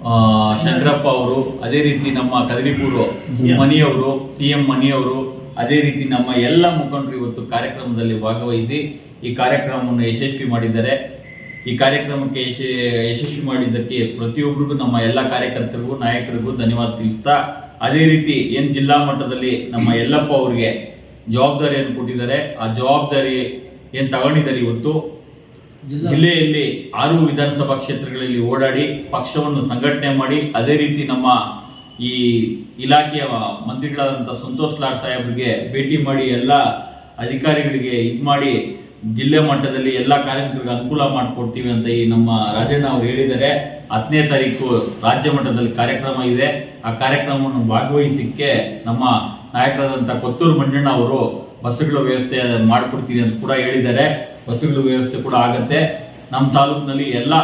ಆ, ಶಂಕರಪ್ಪ ಅವರು ಅದೇ ರೀತಿ ನಮ್ಮ ಕದರಿಪುರು ಮಣಿಯವರು ಸಿ ಎಂ ಮಣಿಯವರು ಅದೇ ರೀತಿ ನಮ್ಮ ಎಲ್ಲ ಮುಖಂಡರು ಇವತ್ತು ಕಾರ್ಯಕ್ರಮದಲ್ಲಿ ಭಾಗವಹಿಸಿ ಈ ಕಾರ್ಯಕ್ರಮವನ್ನು ಯಶಸ್ವಿ ಮಾಡಿದ್ದಾರೆ. ಈ ಕಾರ್ಯಕ್ರಮಕ್ಕೆ ಯಶ ಯಶಸ್ವಿ ಮಾಡಿದ್ದಕ್ಕೆ ಪ್ರತಿಯೊಬ್ಬರಿಗೂ ನಮ್ಮ ಎಲ್ಲ ಕಾರ್ಯಕರ್ತರಿಗೂ ನಾಯಕರಿಗೂ ಧನ್ಯವಾದ ತಿಳಿಸ್ತಾ ಅದೇ ರೀತಿ ಏನ್ ಜಿಲ್ಲಾ ಮಟ್ಟದಲ್ಲಿ ನಮ್ಮ ಯಲ್ಲಪ್ಪ ಅವರಿಗೆ ಜವಾಬ್ದಾರಿಯನ್ನು ಕೊಟ್ಟಿದ್ದಾರೆ. ಆ ಜವಾಬ್ದಾರಿ ಏನ್ ತಗೊಂಡಿದ್ದಾರೆ ಇವತ್ತು? ಜಿಲ್ಲೆಯಲ್ಲಿ ಆರು ವಿಧಾನಸಭಾ ಕ್ಷೇತ್ರಗಳಲ್ಲಿ ಓಡಾಡಿ ಪಕ್ಷವನ್ನು ಸಂಘಟನೆ ಮಾಡಿ ಅದೇ ರೀತಿ ನಮ್ಮ ಈ ಇಲಾಖೆಯ ಮಂತ್ರಿಗಳಾದಂಥ ಸಂತೋಷ್ ಲಾಡ್ ಸಾಹೇಬ್ರಿಗೆ ಭೇಟಿ ಮಾಡಿ ಎಲ್ಲ ಅಧಿಕಾರಿಗಳಿಗೆ ಇದು ಮಾಡಿ ಜಿಲ್ಲೆ ಮಟ್ಟದಲ್ಲಿ ಎಲ್ಲ ಕಾರ್ಮಿಕರಿಗೆ ಅನುಕೂಲ ಮಾಡಿಕೊಡ್ತೀವಿ ಅಂತ ಈ ನಮ್ಮ ರಾಜಣ್ಣ ಅವರು ಹೇಳಿದ್ದಾರೆ. ಹತ್ತನೇ ತಾರೀಕು ರಾಜ್ಯ ಮಟ್ಟದಲ್ಲಿ ಕಾರ್ಯಕ್ರಮ ಇದೆ. ಆ ಕಾರ್ಯಕ್ರಮವನ್ನು ಭಾಗವಹಿಸಿಕ್ಕೆ ನಮ್ಮ ನಾಯಕರಾದಂಥ ಕೊತ್ತೂರು ಮಂಜಣ್ಣ ಅವರು, ಬಸ್ಸುಗಳ ವ್ಯವಸ್ಥೆ ಮಾಡಿಕೊಡ್ತೀವಿ ಅಂತ ಕೂಡ ಹೇಳಿದ್ದಾರೆ. ಬಸ್ಸುಗಳ ವ್ಯವಸ್ಥೆ ಕೂಡ ಆಗತ್ತೆ. ನಮ್ಮ ತಾಲೂಕಿನಲ್ಲಿ ಎಲ್ಲ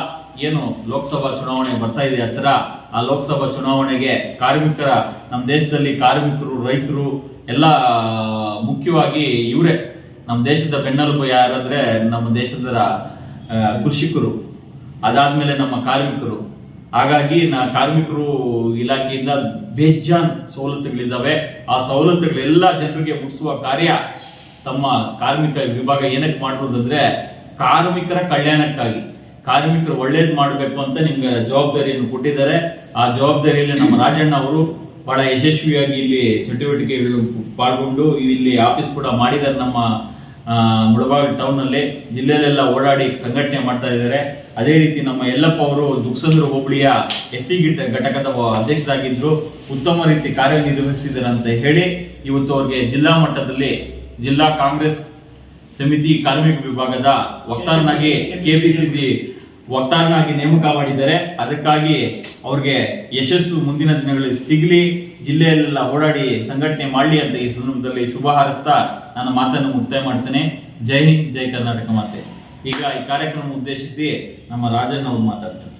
ಏನು ಲೋಕಸಭಾ ಚುನಾವಣೆ ಬರ್ತಾ ಇದೆ ಹತ್ರ ಆ ಲೋಕಸಭಾ ಚುನಾವಣೆಗೆ ಕಾರ್ಮಿಕರ ನಮ್ಮ ದೇಶದಲ್ಲಿ ಕಾರ್ಮಿಕರು, ರೈತರು ಎಲ್ಲ, ಮುಖ್ಯವಾಗಿ ಇವರೇ. ನಮ್ಮ ದೇಶದ ಬೆನ್ನೆಲುಬು ಯಾರಾದ್ರೆ ನಮ್ಮ ದೇಶದ ಕೃಷಿಕರು, ಅದಾದ್ಮೇಲೆ ನಮ್ಮ ಕಾರ್ಮಿಕರು. ಹಾಗಾಗಿ ನಾ ಕಾರ್ಮಿಕರು ಇಲಾಖೆಯಿಂದ ಬೇಜಾನ್ ಸವಲತ್ತುಗಳಿದ್ದಾವೆ. ಆ ಸವಲತ್ತುಗಳೆಲ್ಲ ಜನರಿಗೆ ಮುಟ್ಟಿಸುವ ಕಾರ್ಯ ತಮ್ಮ ಕಾರ್ಮಿಕ ವಿಭಾಗ ಏನಕ್ಕೆ ಮಾಡಿರೋದಂದ್ರೆ ಕಾರ್ಮಿಕರ ಕಲ್ಯಾಣಕ್ಕಾಗಿ. ಕಾರ್ಮಿಕರು ಒಳ್ಳೇದು ಮಾಡಬೇಕು ಅಂತ ನಿಮ್ಗೆ ಜವಾಬ್ದಾರಿಯನ್ನು ಕೊಟ್ಟಿದ್ದಾರೆ. ಆ ಜವಾಬ್ದಾರಿಯಲ್ಲಿ ನಮ್ಮ ರಾಜಣ್ಣ ಅವರು ಬಹಳ ಯಶಸ್ವಿಯಾಗಿ ಇಲ್ಲಿ ಚಟುವಟಿಕೆಗಳು ಪಾಲ್ಗೊಂಡು ಇಲ್ಲಿ ಆಫೀಸ್ ಕೂಡ ಮಾಡಿದ್ದಾರೆ ನಮ್ಮ ಮುಳಬಾಗಿಲು ಟೌನಲ್ಲಿ ಜಿಲ್ಲೆಯಲ್ಲೆಲ್ಲ ಓಡಾಡಿ ಸಂಘಟನೆ ಮಾಡ್ತಾ ಇದ್ದಾರೆ. ಅದೇ ರೀತಿ ನಮ್ಮ ಯಲ್ಲಪ್ಪ ಅವರು ದುಕ್ಸಂದ್ರ ಹೋಬಳಿಯ ಎಸ್ ಸಿ ಗಿಟ ಘಟಕದ ಅಧ್ಯಕ್ಷರಾಗಿದ್ದರು ಉತ್ತಮ ರೀತಿ ಕಾರ್ಯನಿರ್ವಹಿಸಿದ್ದಾರೆ ಅಂತ ಹೇಳಿ ಇವತ್ತು ಅವ್ರಿಗೆ ಜಿಲ್ಲಾ ಮಟ್ಟದಲ್ಲಿ ಜಿಲ್ಲಾ ಕಾಂಗ್ರೆಸ್ ಸಮಿತಿ ಕಾರ್ಮಿಕ ವಿಭಾಗದ ವಕ್ತಾರನಾಗಿ ಕೆಪಿಸಿಸಿ ವಕ್ತಾರನಾಗಿ ನೇಮಕ ಮಾಡಿದ್ದಾರೆ ಅದಕ್ಕಾಗಿ ಅವ್ರಿಗೆ ಯಶಸ್ಸು ಮುಂದಿನ ದಿನಗಳಲ್ಲಿ ಸಿಗಲಿ. ಜಿಲ್ಲೆಯಲ್ಲೆಲ್ಲ ಓಡಾಡಿ ಸಂಘಟನೆ ಮಾಡಲಿ ಅಂತ ಈ ಸಂದರ್ಭದಲ್ಲಿ ಶುಭ ಹಾರಿಸ್ತಾ ನನ್ನ ಮಾತನ್ನು ಮುಕ್ತಾಯ ಮಾಡ್ತೇನೆ. ಜೈ ಹಿಂದ್, ಜೈ ಕರ್ನಾಟಕ ಮಾತೆ. ಈಗ ಈ ಕಾರ್ಯಕ್ರಮ ಉದ್ದೇಶಿಸಿ ನಮ್ಮ ರಾಜಣ್ಣ ಅವರು ಮಾತಾಡ್ತಾರೆ.